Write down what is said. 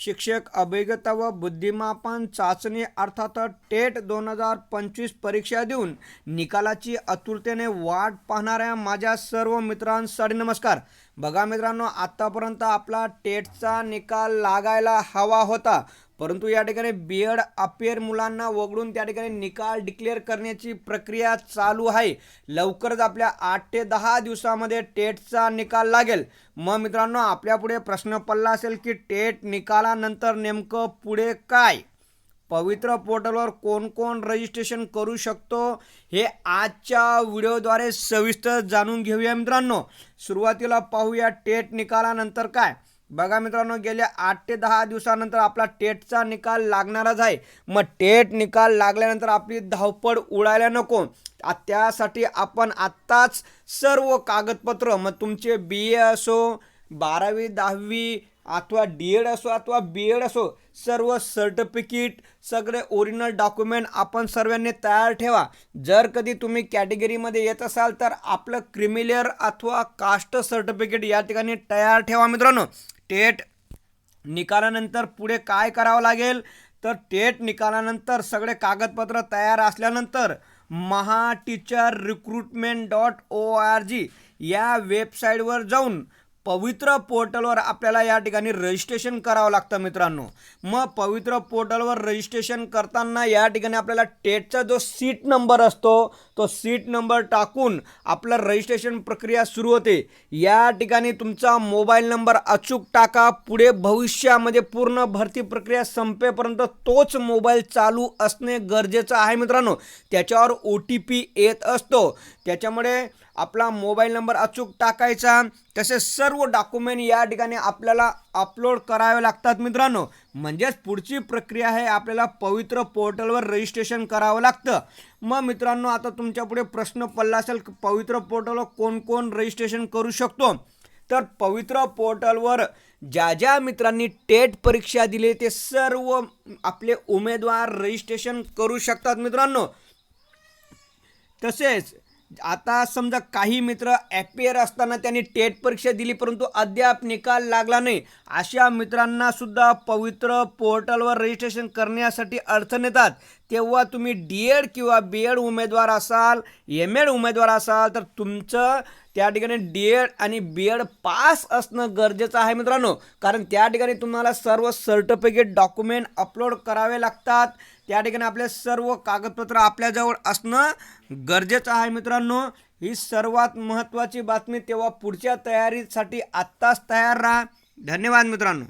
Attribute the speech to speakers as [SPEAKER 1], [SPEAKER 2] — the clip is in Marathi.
[SPEAKER 1] शिक्षक अभिज्ञता व बुद्धिमापन चाचणी अर्थात टेट दोन हजार पंचवीस परीक्षा देऊन निकालाची आतुरतेने वाट पाहणाऱ्या माझ्या सर्व मित्रांसाठी नमस्कार. बघा मित्रांनो आत्तापर्यंत आपला टेटचा निकाल लागायला हवा होता. परंतु या ठिकाणी बी एड अपेअर मुलांना वगळून त्या ठिकाणी निकाल डिक्लेअर करण्याची प्रक्रिया चालू आहे. लवकरच आपल्या आठ ते दहा दिवसामध्ये टेटचा निकाल लागेल. मग मित्रांनो आपल्यापुढे प्रश्न पडला असेल की टेट निकालानंतर नेमकं पुढे काय? पवित्र पोर्टलवर कोण कोण रजिस्ट्रेशन करू शकतो हे आजच्या व्हिडिओद्वारे सविस्तर जाणून घेऊया मित्रांनो. सुरुवातीला पाहूया टेट निकालानंतर काय? बघा मित्रांनो गेल्या आठ ते दहा दिवसानंतर आपला टेटचा निकाल लागणारच आहे. मग टेट निकाल लागल्यानंतर आपली धावपळ उडायला नको. त्यासाठी आपण आत्ताच सर्व कागदपत्र मग तुमचे बी ए असो बारावी दहावी अथवा डी एड असो अथवा बी एड असो सर्व सर्टिफिकेट सगळे ओरिजिनल डॉक्युमेंट आपण सर्वांनी तयार ठेवा. जर कधी तुम्ही कॅटेगरीमध्ये येत असाल तर आपलं क्रिमिलेअर अथवा कास्ट सर्टिफिकेट या ठिकाणी तयार ठेवा मित्रांनो. टेट निकालानंतर पुढे काय करावं लागेल? तर टेट निकालानंतर सगळे कागदपत्र तयार असल्यानंतर Maha teacher recruitment dot O R G या वेबसाईटवर जाऊन पवित्र पोर्टलवर आपल्याला या ठिकाणी रजिस्ट्रेशन करावं लागतं मित्रांनो. मग पवित्र पोर्टलवर रजिस्ट्रेशन करताना या ठिकाणी आपल्याला टेटचा जो सीट नंबर असतो तो सीट नंबर टाकून आपलं रजिस्ट्रेशन प्रक्रिया सुरू होते. या ठिकाणी तुमचा मोबाईल नंबर अचूक टाका पुढे भविष्यामध्ये पूर्ण भरती प्रक्रिया संपेपर्यंत तोच मोबाईल चालू असणे गरजेचं आहे मित्रांनो. त्याच्यावर ओ टी पी येत असतो. त्याच्यामुळे आपला मोबाईल नंबर अचूक टाकायचा तसेच सर्व डॉक्युमेंट या ठिकाणी आपल्याला अपलोड करावे लागतात मित्रांनो. म्हणजेच पुढची प्रक्रिया आहे आपल्याला पवित्र पोर्टलवर रजिस्ट्रेशन करावं लागतं. मग मित्रांनो आता तुमच्यापुढे प्रश्न पडला असेल पवित्र पोर्टलवर कोण कोण रजिस्ट्रेशन करू शकतो? तर पवित्र पोर्टलवर ज्या ज्या मित्रांनी टेट परीक्षा दिली ते सर्व आपले उमेदवार रजिस्ट्रेशन करू शकतात मित्रांनो. तसेच आता समजा काही मित्र ॲपियर असताना त्यांनी टेट परीक्षा दिली परंतु अद्याप निकाल लागला नाही. अशा मित्रांना सुद्धा पवित्र पोर्टलवर रजिस्ट्रेशन करण्यासाठी अडचण येतात. तेव्हा तुम्ही डी एड किंवा बी एड उमेदवार असाल एम एड उमेदवार असाल तर तुमचं त्या ठिकाणी डी एड आणि बी एड पास असणं गरजेचं आहे मित्रांनो. कारण त्या ठिकाणी तुम्हाला सर्व सर्टिफिकेट डॉक्युमेंट अपलोड करावे लागतात. त्या ठिकाणी आपले सर्व कागदपत्र आपल्याजवळ असणं गरजेचं आहे मित्रांनो. ही सर्वात महत्त्वाची बातमी तेव्हा पुढच्या तयारीसाठी आत्ताच तयार राहा. धन्यवाद मित्रांनो.